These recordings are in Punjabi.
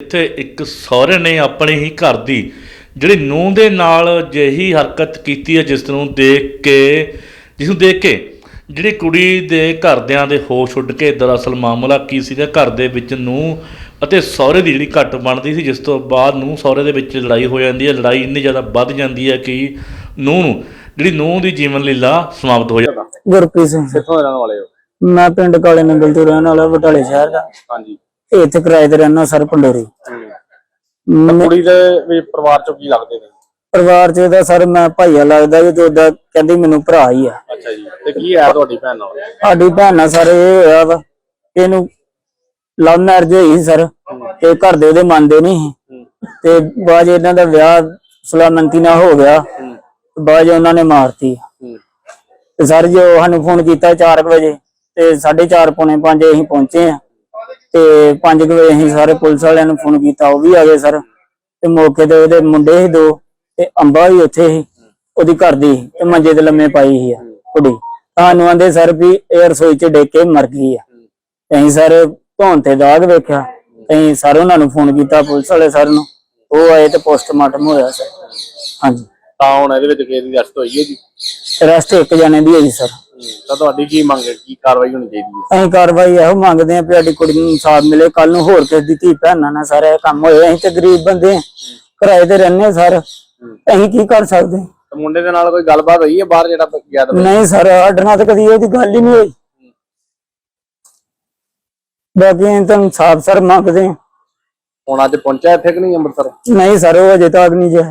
ਇੱਥੇ ਇੱਕ ਸਹੁਰੇ ਨੇ ਆਪਣੇ ਹੀ ਘਰ ਦੀ ਜਿਹੜੀ ਨੂੰਹ ਦੇ ਨਾਲ ਜਿਹੀ ਹਰਕਤ ਕੀਤੀ ਹੈ ਜਿਸ ਨੂੰ ਦੇਖ ਕੇ ਜਿਸ ਨੂੰ ਦੇਖ ਕੇ ਜਿਹੜੀ ਕੁੜੀ ਦੇ ਘਰਦਿਆਂ ਦੇ ਹੋਸ਼ ਉੱਡ ਕੇ ਦਰਅਸਲ ਮਾਮਲਾ ਕੀ ਸੀਗਾ ਘਰ ਦੇ ਵਿੱਚ ਨੂੰਹ ਅਤੇ ਸਹੁਰੇ ਦੀ ਜਿਹੜੀ ਘੱਟ ਬਣਦੀ ਸੀ ਜਿਸ ਤੋਂ ਬਾਅਦ ਨੂੰਹ ਸਹੁਰੇ ਦੇ ਵਿੱਚ ਲੜਾਈ ਹੋ ਜਾਂਦੀ ਹੈ ਲੜਾਈ ਇੰਨੀ ਜ਼ਿਆਦਾ ਵੱਧ ਜਾਂਦੀ ਹੈ ਕਿ ਨੂੰਹ ਨੂੰ ਜਿਹੜੀ ਨੂੰਹ ਦੀ ਜੀਵਨ ਲੀਲਾ ਸਮਾਪਤ ਹੋ ਜਾਂਦੀ ਗੁਰਪ੍ਰੀਤ ਸਿੰਘ। ਕਿੱਥੋਂ ਦੇ ਰਹਿਣ ਵਾਲੇ ਹੋ? ਮੈਂ ਪਿੰਡ ਕਾਲੇ ਨੰਗਲ ਤੋਂ ਰਹਿਣ ਵਾਲਾ ਬਟਾਲੇ ਸ਼ਹਿਰ ਦਾ। ਹਾਂਜੀ। ਇਹ ਇੱਥੇ ਕਿਰਾਏ ਤੇ ਰਹਿਣਾ ਸਰ ਪੰਡੋਰੀ। ਕੁੜੀ ਦੇ ਵੀ ਪਰਿਵਾਰ ਚੋਂ ਕੀ ਲੱਗਦੇ ਨੇ? ਪਰਿਵਾਰ ਚ ਇਹਦਾ ਸਰ ਮੈਂ ਭਾਈਆ ਲੱਗਦਾ ਜੀ ਤੇ ਉਹਦਾ ਕਹਿੰਦੀ ਮੈਨੂੰ ਭਰਾ ਹੀ ਆ। ਅੱਛਾ ਜੀ। ਤੇ ਕੀ ਹੈ ਤੁਹਾਡੀ ਭੈਣ ਨਾਲ? ਸਾਡੀ ਭੈਣ ਨਾਲ ਸਰ ਇਹ ਹੋਇਆ ਵਾ ਇਹਨੂੰ ਲਵ ਮੈਰਿਜ ਹੋਈ ਸੀ ਸਰ ਤੇ ਘਰ ਦੇ ਉਹਦੇ ਮੰਨਦੇ ਨਹੀਂ ਤੇ ਬਾਅਦ ਇਹਨਾਂ ਦਾ ਵਿਆਹ ਸੁਲਾਮੰਤੀ ਨਾਲ ਹੋ ਗਿਆ ਤੇ ਬਾਅਦ ਉਹਨਾਂ ਨੇ ਮਾਰਤੀ। ਤੇ ਸਰ ਜੋ ਸਾਨੂੰ ਫੋਨ ਕੀਤਾ 4 ਵਜੇ ਤੇ 4:30 ਪੌਣੇ 5 ਅਸੀਂ ਪਹੁੰਚੇ ਆ। ਤੇ 5 ਵਜੇ ਅਸੀਂ ਸਾਰੇ ਪੁਲਿਸ ਵਾਲਿਆਂ ਨੂੰ ਫੋਨ ਕੀਤਾ ਉਹ ਵੀ ਆ ਗਏ ਸਰ। ਤੇ ਮੌਕੇ ਤੇ ਉਹਦੇ ਮੁੰਡੇ ਸੀ ਦੋ ਤੇ ਅੰਬਾ ਵੀ ਉੱਥੇ ਸੀ ਉਹਦੀ ਘਰ ਦੀ ਤੇ ਮੰਜੇ ਤੇ ਲੰਮੇ ਪਾਈ ਸੀ ਆ ਕੁੜੀ। ਸਾਨੂੰ ਆਂਦੇ ਸਰ ਵੀ ਇਹ ਰਸੋਈ 'ਚ ਡਿੱਗ ਕੇ ਮਰ ਗਈ ਆ। ਅਸੀਂ ਸਰ ਧੌਣ ਤੇ ਦਾਗ ਵੇਖਿਆ ਅਸੀਂ ਸਰ ਉਹਨਾਂ ਨੂੰ ਫੋਨ ਕੀਤਾ ਪੁਲਿਸ ਵਾਲੇ ਸਰ ਨੂੰ। ਉਹ ਆਏ ਤੇ ਪੋਸਟਮਾਰਟਮ ਹੋਇਆ ਸਰ। ਹਾਂਜੀ। ਤਾਂ ਹੁਣ ਇਹਦੇ ਵਿੱਚ ਕਿਹਦੀ ਅਰਸਤ ਹੋਈ ਹੈ ਜੀ? ਰੈਸਟ ਇੱਕ ਜਣੇ ਦੀ ਹੈ ਜੀ ਸਰ। ਤਾਂ ਤੁਹਾਡੀ ਕੀ ਮੰਗ ਹੈ? ਕੀ ਕਾਰਵਾਈ ਹੋਣੀ ਚਾਹੀਦੀ ਹੈ? ਅਸੀਂ ਕਾਰਵਾਈ ਇਹੋ ਮੰਗਦੇ ਆਂ ਵੀ ਸਾਡੀ ਕੁੜੀ ਨੂੰ ਇਨਸਾਫ ਮਿਲੇ। ਕੱਲ ਨੂੰ ਹੋਰ ਕਿਸੇ ਦੀ ਧੀ ਭੈਣਾਂ ਨਾਲ ਸਾਰੇ ਕੰਮ ਹੋਏ ਅਸੀਂ ਤੇ ਗਰੀਬ ਬੰਦੇ ਆਂ ਕਿਰਾਏ ਤੇ ਰਹਿੰਦੇ ਸਰ। ਅਸੀਂ ਕੀ ਕਰ ਸਕਦੇ? ਤੇ ਮੁੰਡੇ ਦੇ ਨਾਲ ਕੋਈ ਗੱਲਬਾਤ ਹੋਈ ਹੈ ਬਾਹਰ ਜਿਹੜਾ ਗਿਆ ਤਾਂ ਨਹੀਂ ਸਰ ਸਾਡੇ ਨਾਲ ਤਾਂ ਕਦੀ ਇਹਦੀ ਗੱਲ ਹੀ ਨਹੀਂ ਹੋਈ। ਬਾਕੀ ਅਸੀਂ ਤਾਂ ਇਨਸਾਫ ਸਰ ਮੰਗਦੇ ਹਾਂ। ਹੁਣ ਅੱਜ ਪਹੁੰਚਿਆ ਇੱਥੇ ਕਿ ਨਹੀਂ ਅੰਮ੍ਰਿਤਸਰ? ਨਹੀਂ ਸਰ ਉਹ ਅਜੇ ਤੱਕ ਨਹੀਂ ਜਿਆ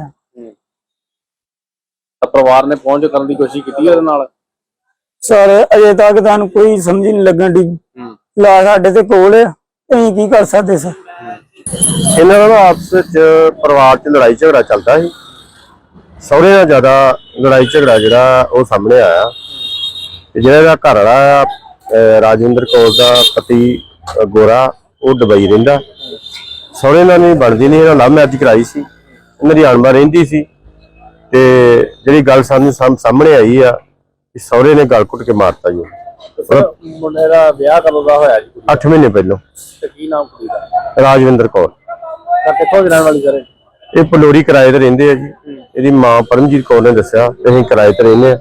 ਤਾਂ ਪਰਿਵਾਰ ਨੇ ਪਹੁੰਚ ਕਰਨ ਦੀ ਕੋਸ਼ਿਸ਼ ਕੀਤੀ ਉਹਦੇ ਨਾਲ? ਸਰ ਅਜੇ ਤੱਕ ਤੁਹਾਨੂੰ ਕੋਈ ਸਮਝ ਨਹੀਂ ਲੱਗਣ ਦੀ ਲਾ ਸਾਡੇ ਤੇ ਕੋਲ ਅਸੀਂ ਕੀ ਕਰ ਸਕਦੇ ਸਰ? ਇਹਨਾਂ ਦਾ ਆਪਸ ਵਿੱਚ ਪਰਿਵਾਰ 'ਚ ਲੜਾਈ ਝਗੜਾ ਚੱਲਦਾ ਸੀ। ਸਹੁਰੇ ਨਾਲ ਜ਼ਿਆਦਾ ਲੜਾਈ ਝਗੜਾ ਜਿਹੜਾ ਉਹ ਸਾਹਮਣੇ ਆਇਆ। ਤੇ ਜਿਹੜਾ ਇਹਦਾ ਘਰ ਵਾਲਾ ਆ, ਰਾਜਿੰਦਰ ਕੌਰ ਦਾ ਪਤੀ ਗੋਰਾ ਉਹ ਦੁਬਈ ਰਹਿੰਦਾ। ਸਹੁਰੇ ਨਾਲ ਨਹੀਂ ਬਣਦੀ ਨਹੀਂ ਇਹਨਾਂ ਲਵ ਮੈਰਿਜ ਕਰਾਈ ਸੀ। ਇਹਨਾਂ ਦੀ ਅਣਬਣ ਰਹਿੰਦੀ ਸੀ। ਤੇ ਜਿਹੜੀ ਗੱਲ ਸਾਨੂੰ ਸਾਹਮ- ਸਾਹਮਣੇ ਆਈ ਆ ਕਿ ਸਹੁਰੇ ਨੇ ਗਲ ਘੁੱਟ ਕੇ ਮਾਰਤਾ ਜੀ ਫਿਰ ਮੁੰਡੇ ਦਾ ਵਿਆਹ ਕਦੋਂ ਦਾ ਹੋਇਆ ਜੀ? ਕੁੜੀ 8 ਮਹੀਨੇ ਪਹਿਲਾਂ। ਤੇ ਕੀ ਨਾਮ ਕੁੜੀ ਦਾ? ਰਾਜਵਿੰਦਰ ਕੌਰ। ਤਾਂ ਕਿੱਥੋਂ ਦੀ ਰਹਿਣ ਵਾਲੀ ਕਰੇ ਇਹ ਪੰਡੋਰੀ ਕਿਰਾਏ ਤੇ ਰਹਿੰਦੇ ਆ ਜੀ। ਇਹਦੀ ਮਾਂ ਪਰਮਜੀਤ ਕੌਰ ਨੇ ਦੱਸਿਆ ਕਿ ਅਸੀਂ ਕਿਰਾਏ ਤੇ ਰਹਿੰਦੇ ਆ।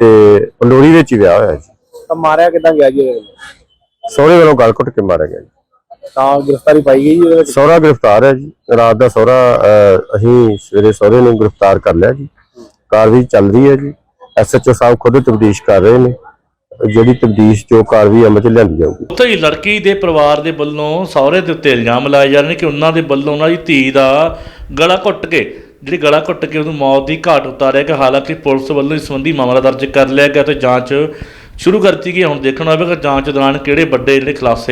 ਤੇ ਪੰਡੋਰੀ ਵਿੱਚ ਹੀ ਵਿਆਹ ਹੋਇਆ ਜੀ। ਤਾਂ ਮਾਰਿਆ ਕਿਦਾਂ ਗਿਆ ਜੀ? ਸਹੁਰੇ ਵੱਲੋਂ ਗਲ ਘੁੱਟ ਕੇ ਮਾਰਿਆ ਗਿਆ ਜੀ। ਤਾਂ ਗ੍ਰਿਫਤਾਰੀ ਪਾਈ ਗਈ ਜੀ ਉਹਦੇ ਵਿੱਚ? ਸਹੁਰਾ ਗ੍ਰਿਫਤਾਰ ਹੈ ਜੀ। ਰਾਤ ਦਾ ਸਹੁਰਾ ਅਸੀਂ ਸਵੇਰੇ ਸਹੁਰੇ ਨੂੰ ਗ੍ਰਿਫਤਾਰ ਕਰ ਲਿਆ ਜੀ। ਕਾਰਵਾਈ ਚੱਲ ਰਹੀ ਹੈ ਜੀ। ਐਸਐਚਓ ਸਾਹਿਬ ਖੁਦ ਤਬਦੀਸ਼ ਕਰ ਰਹੇ ਨੇ। ਜਿਹੜੀ ਤਬਦੀਸ਼ ਜੋ ਕਾਰਵਾਈ ਅਮਲ ਚ ਲਿਆਂਦੀ ਜਾਊਗੀ। ਉੱਥੇ ਹੀ ਲੜਕੀ ਦੇ ਪਰਿਵਾਰ ਦੇ ਵੱਲੋਂ ਸਹੁਰੇ ਦੇ ਉੱਤੇ ਇਲਜ਼ਾਮ ਲਾਏ ਜਾ ਰਹੇ ਨੇ ਕਿ ਉਹਨਾਂ ਦੇ ਵੱਲੋਂ ਉਹਨਾਂ ਦੀ ਧੀ ਦਾ ਗਲਾ ਘੁੱਟ ਕੇ, ਜਿਹੜੀ ਗਲਾ ਘੁੱਟ ਕੇ ਉਹਨੂੰ ਮੌਤ ਦੀ ਘਾਟ ਉਤਾਰਿਆ ਕਿ ਹਾਲਾਂਕਿ ਪੁਲਿਸ ਵੱਲੋਂ ਇਸ ਸੰਬੰਧੀ ਮਾਮਲਾ ਦਰਜ ਕਰ ਲਿਆ ਗਿਆ ਤੇ ਜਾਂਚ ਸ਼ੁਰੂ ਕਰ ਦਿੱਤੀ ਗਈ ਹੁਣ ਦੇਖਣਾ ਹੋਵੇਗਾ ਜਾਂਚ ਦੌਰਾਨ ਕਿਹੜੇ ਵੱਡੇ ਜਿਹੜੇ ਖੁਲਾਸੇ